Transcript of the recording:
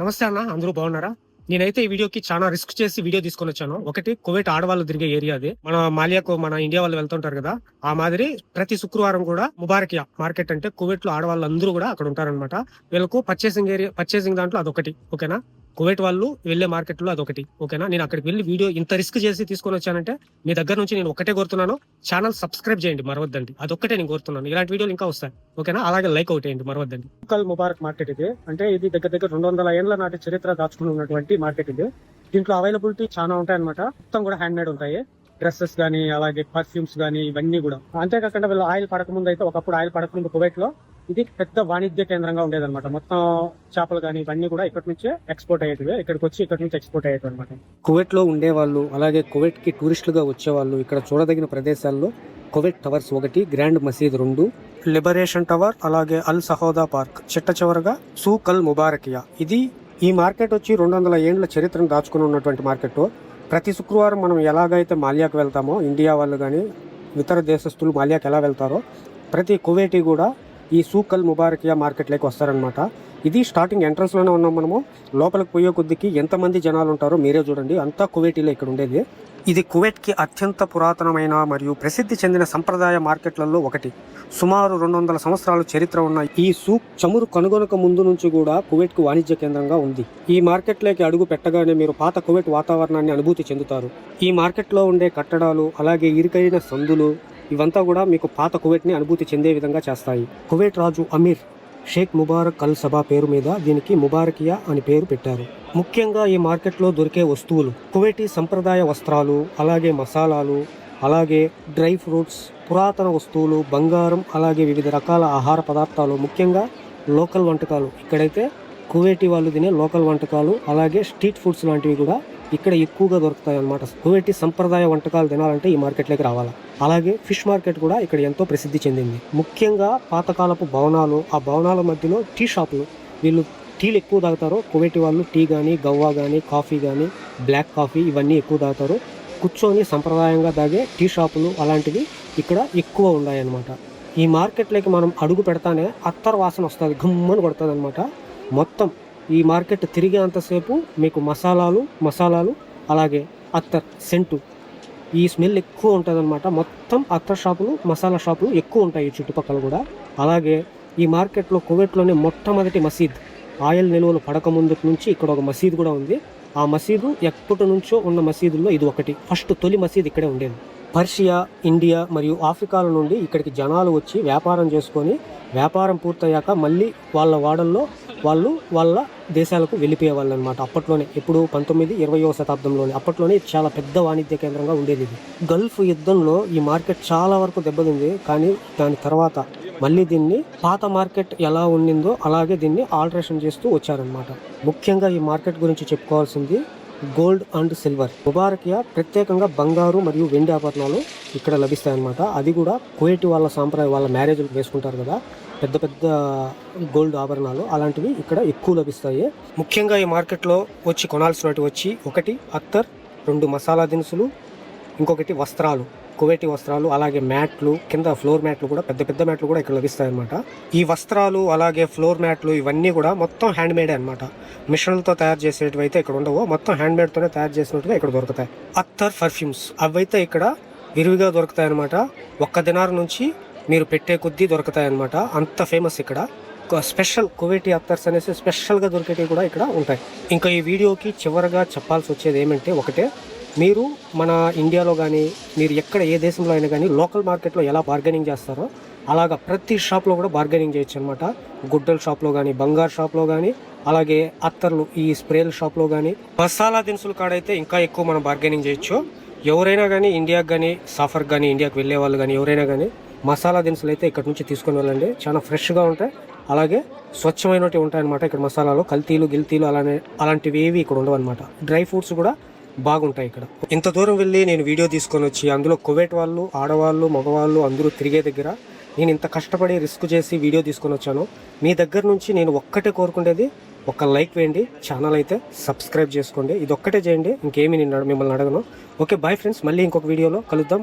నమస్తే అన్న అందరూ బాగున్నారా? నేనైతే ఈ వీడియోకి చాలా రిస్క్ చేసి వీడియో తీసుకొని వచ్చాను. ఒకటి కువైట్ ఆడవాళ్ళు తిరిగే ఏరియా అది. మన మాలియాకు మన ఇండియా వాళ్ళు వెళ్తుంటారు కదా ఆ మాదిరి ప్రతి శుక్రవారం కూడా ముబారకియా మార్కెట్ అంటే కువైట్లో ఆడవాళ్ళు అందరూ కూడా అక్కడ ఉంటారనమాట వీళ్ళకు పర్చేసింగ్ ఏరియా పర్చేసింగ్ దాంట్లో అదొకటి. ఓకేనా? కువైట్ వాళ్ళు వెళ్ళే మార్కెట్లో అదొకటి ఓకేనా? నేను అక్కడికి వెళ్ళి వీడియో ఇంత రిస్క్ చేసి తీసుకొని వచ్చానంటే మీ దగ్గర నుంచి నేను ఒకటే కోరుతున్నాను. ఛానల్ సబ్స్క్రైబ్ చేయండి మరవద్దండి. అదొక్కటే నేను కోరుతున్నాను. ఇలాంటి వీడియోలు ఇంకా వస్తాయి ఓకేనా? అలాగే లైక్ అవుట్ చేయండి మరవద్దండి. లోకల్ ముబారక్ మార్కెట్ ఇది. అంటే ఇది దగ్గర దగ్గర రెండు వందల ఏళ్ళ నాటి చరిత్ర దాచుకుని ఉన్నటువంటి మార్కెట్ ఇది. దీంట్లో అవైలబిలిటీ చాలా ఉంటాయి అనమాట మొత్తం కూడా హ్యాండ్ మేడ్ ఉంటాయి. డ్రెస్సెస్ కానీ అలాగే పర్ఫ్యూమ్స్ కానీ ఇవన్నీ కూడా. అంతేకాకుండా వీళ్ళు ఆయిల్ పడకముందు అయితే ఒకప్పుడు ఆయిల్ పడకముందు కువైట్లో ఇది పెద్ద వాణిజ్య కేంద్రంగా ఉండేదన్నమాట. మొత్తం చేపలు కానీ ఇవన్నీ కూడా ఇక్కడి నుంచే ఎక్స్పోర్ట్ అయ్యేటివి. ఇక్కడికి వచ్చి ఇక్కడ నుంచి ఎక్స్పోర్ట్ అయ్యేవి అనమాట కువైట్లో ఉండేవాళ్ళు అలాగే కువైట్కి టూరిస్టులుగా వచ్చేవాళ్ళు ఇక్కడ చూడదగిన ప్రదేశాల్లో కువైట్ టవర్స్ ఒకటి గ్రాండ్ మసీద్ రెండు లిబరేషన్ టవర్ అలాగే అల్ సహోదా పార్క్ చిట్ట చివరగా సూక్ అల్ ముబారకియా. ఇది ఈ మార్కెట్ వచ్చి రెండు వందల ఏండ్ల చరిత్రను దాచుకుని ఉన్నటువంటి మార్కెట్. ప్రతి శుక్రవారం మనం ఎలాగైతే మాల్యాకు వెళ్తామో ఇండియా వాళ్ళు కానీ ఇతర దేశస్తులు మాల్యాకి ఎలా వెళ్తారో ప్రతి కువేటి కూడా ఈ సూకల్ ముబారకియా మార్కెట్లోకి వస్తారనమాట ఇది స్టార్టింగ్ ఎంట్రన్స్లోనే ఉన్నాం మనము. లోపలికి పోయే కొద్దికి ఎంతమంది జనాలు ఉంటారో మీరే చూడండి. అంతా కువైటీలో ఇక్కడ ఉండేది. ఇది కువైట్కి అత్యంత పురాతనమైన మరియు ప్రసిద్ధి చెందిన సంప్రదాయ మార్కెట్లలో ఒకటి. సుమారు రెండు వందల సంవత్సరాల చరిత్ర ఉన్న ఈ సూక్ చమురు కనుగొనక ముందు నుంచి కూడా కువైట్కు వాణిజ్య కేంద్రంగా ఉంది. ఈ మార్కెట్లోకి అడుగు పెట్టగానే మీరు పాత కువైట్ వాతావరణాన్ని అనుభూతి చెందుతారు. ఈ మార్కెట్లో ఉండే కట్టడాలు అలాగే ఇరుకైన సందులు ఇవంతా కూడా మీకు పాత కువైట్ని అనుభూతి చెందే విధంగా చేస్తాయి. కువైట్ రాజు Amir Sheikh Mubarak Al Sabah పేరు మీద దీనికి ముబారకియా అని పేరు పెట్టారు. ముఖ్యంగా ఈ మార్కెట్లో దొరికే వస్తువులు కువైటీ సంప్రదాయ వస్త్రాలు అలాగే మసాలాలు అలాగే డ్రై ఫ్రూట్స్ పురాతన వస్తువులు బంగారం అలాగే వివిధ రకాల ఆహార పదార్థాలు ముఖ్యంగా లోకల్ వంటకాలు. ఇక్కడైతే కువేటి వాళ్ళు తినే లోకల్ వంటకాలు అలాగే స్ట్రీట్ ఫుడ్స్ లాంటివి కూడా ఇక్కడ ఎక్కువగా దొరుకుతాయి అన్నమాట కువైటీ సంప్రదాయ వంటకాలు తినాలంటే ఈ మార్కెట్లోకి రావాలి. అలాగే ఫిష్ మార్కెట్ కూడా ఇక్కడ ఎంతో ప్రసిద్ధి చెందింది. ముఖ్యంగా పాతకాలపు భవనాలు ఆ భవనాల మధ్యలో టీ షాపులు. వీళ్ళు టీలు ఎక్కువ తాగుతారు. కువైటీ వాళ్ళు టీ కానీ గవ్వా కానీ కాఫీ కానీ బ్లాక్ కాఫీ ఇవన్నీ ఎక్కువ తాగుతారు. కూర్చొని సంప్రదాయంగా తాగే టీ షాపులు అలాంటివి ఇక్కడ ఎక్కువ ఉన్నాయన్నమాట. ఈ మార్కెట్లోకి మనం అడుగు పెడతానే అత్తర్ వాసన వస్తుంది గుమ్మని కొడుతుంది అనమాట మొత్తం ఈ మార్కెట్ తిరిగేంతసేపు మీకు మసాలాలు మసాలాలు అలాగే అత్తర్ సెంటు ఈ స్మెల్ ఎక్కువ ఉంటుంది మొత్తం అత్తర్ షాపులు మసాలా షాపులు ఎక్కువ ఉంటాయి ఈ చుట్టుపక్కల కూడా. అలాగే ఈ మార్కెట్లో కువైట్లోనే మొట్టమొదటి మసీద్ ఆయిల్ నిల్వలు పడక ముందు నుంచి ఇక్కడ ఒక మసీద్ కూడా ఉంది. ఆ మసీదు ఎప్పటి నుంచో ఉన్న మసీదుల్లో ఇది ఒకటి. ఫస్ట్ తొలి మసీద్ ఇక్కడే ఉండేది. పర్షియా ఇండియా మరియు ఆఫ్రికాల నుండి ఇక్కడికి జనాలు వచ్చి వ్యాపారం చేసుకొని వ్యాపారం పూర్తయ్యాక మళ్ళీ వాళ్ళ వాడల్లో వాళ్ళు వాళ్ళ దేశాలకు వెళ్ళిపోయేవాళ్ళు అనమాట అప్పట్లోనే ఇప్పుడు పంతొమ్మిది ఇరవయో శతాబ్దంలోనే. అప్పట్లోనే చాలా పెద్ద వాణిజ్య కేంద్రంగా ఉండేది ఇది. గల్ఫ్ యుద్ధంలో ఈ మార్కెట్ చాలా వరకు దెబ్బతింది. కానీ దాని తర్వాత మళ్ళీ దీన్ని పాత మార్కెట్ ఎలా ఉండిందో అలాగే దీన్ని ఆల్టరేషన్ చేస్తూ వచ్చారనమాట. ముఖ్యంగా ఈ మార్కెట్ గురించి చెప్పుకోవాల్సింది గోల్డ్ అండ్ సిల్వర్. ముబారకియా ప్రత్యేకంగా బంగారు మరియు వెండి ఆభరణాలు ఇక్కడ లభిస్తాయన్నమాట. అది కూడా కువైట్ వాళ్ళ సాంప్రదాయ వాళ్ళ మ్యారేజ్ వేసుకుంటారు కదా పెద్ద పెద్ద గోల్డ్ ఆభరణాలు. అలాంటివి ఇక్కడ ఎక్కువ లభిస్తాయి. ముఖ్యంగా ఈ మార్కెట్లో వచ్చి కొనాల్సినవి వచ్చి ఒకటి అత్తర్ రెండు మసాలా దినుసులు ఇంకొకటి వస్త్రాలు. కువైటీ వస్త్రాలు అలాగే మ్యాట్లు కింద ఫ్లోర్ మ్యాట్లు కూడా పెద్ద పెద్ద మ్యాట్లు కూడా ఇక్కడ లభిస్తాయి అనమాట ఈ వస్త్రాలు అలాగే ఫ్లోర్ మ్యాట్లు ఇవన్నీ కూడా మొత్తం హ్యాండ్ మేడ్ అనమాట మిషన్లతో తయారు చేసేటివి అయితే ఇక్కడ ఉండవు. మొత్తం హ్యాండ్ మేడ్తోనే తయారు చేసినట్టుగా ఇక్కడ దొరుకుతాయి. అత్తర్ పర్ఫ్యూమ్స్ అవైతే ఇక్కడ విరివిగా దొరుకుతాయి అనమాట ఒక్క దినార్ నుంచి మీరు పెట్టే కొద్దీ దొరుకుతాయి అనమాట అంత ఫేమస్ ఇక్కడ. ఒక స్పెషల్ కువైటీ అత్తర్స్ అనేసి స్పెషల్గా దొరికేటివి కూడా ఇక్కడ ఉంటాయి. ఇంకా ఈ వీడియోకి చివరగా చెప్పాల్సి వచ్చేది ఏమంటే ఒకటే మీరు మన ఇండియాలో కానీ మీరు ఎక్కడ ఏ దేశంలో అయినా కానీ లోకల్ మార్కెట్లో ఎలా బార్గెనింగ్ చేస్తారో అలాగా ప్రతి షాప్లో కూడా బార్గెనింగ్ చేయొచ్చు అనమాట గుడ్డల షాప్లో కానీ బంగారు షాప్లో కానీ అలాగే అత్తర్లు ఈ స్ప్రేల షాప్లో కానీ మసాలా దినుసులు కాడైతే ఇంకా ఎక్కువ మనం బార్గెనింగ్ చేయొచ్చు. ఎవరైనా కానీ ఇండియాకి కానీ సఫర్ కానీ ఇండియాకి వెళ్ళే వాళ్ళు కానీ ఎవరైనా కానీ మసాలా దినుసులు అయితే ఇక్కడ నుంచి తీసుకొని వెళ్ళండి. చాలా ఫ్రెష్గా ఉంటాయి. అలాగే స్వచ్ఛమైనవి ఉంటాయన్నమాట ఇక్కడ మసాలాలు. కల్తీలు గిల్తీలు అలానే అలాంటివి ఏవి ఇక్కడ ఉండవు అనమాట డ్రై ఫ్రూట్స్ కూడా బాగుంటాయి ఇక్కడ. ఇంత దూరం వెళ్ళి నేను వీడియో తీసుకొని వచ్చి అందులో కువైట్ వాళ్ళు ఆడవాళ్ళు మగవాళ్ళు అందరూ తిరిగే దగ్గర నేను ఇంత కష్టపడి రిస్క్ చేసి వీడియో తీసుకొని వచ్చాను. మీ దగ్గర నుంచి నేను ఒక్కటే కోరుకునేది ఒక లైక్ వేయండి ఛానల్ అయితే సబ్స్క్రైబ్ చేసుకోండి. ఇది ఒక్కటే చేయండి ఇంకేమీ నేను మిమ్మల్ని అడగను. ఓకే బాయ్ ఫ్రెండ్స్ మళ్ళీ ఇంకొక వీడియోలో కలుద్దాం.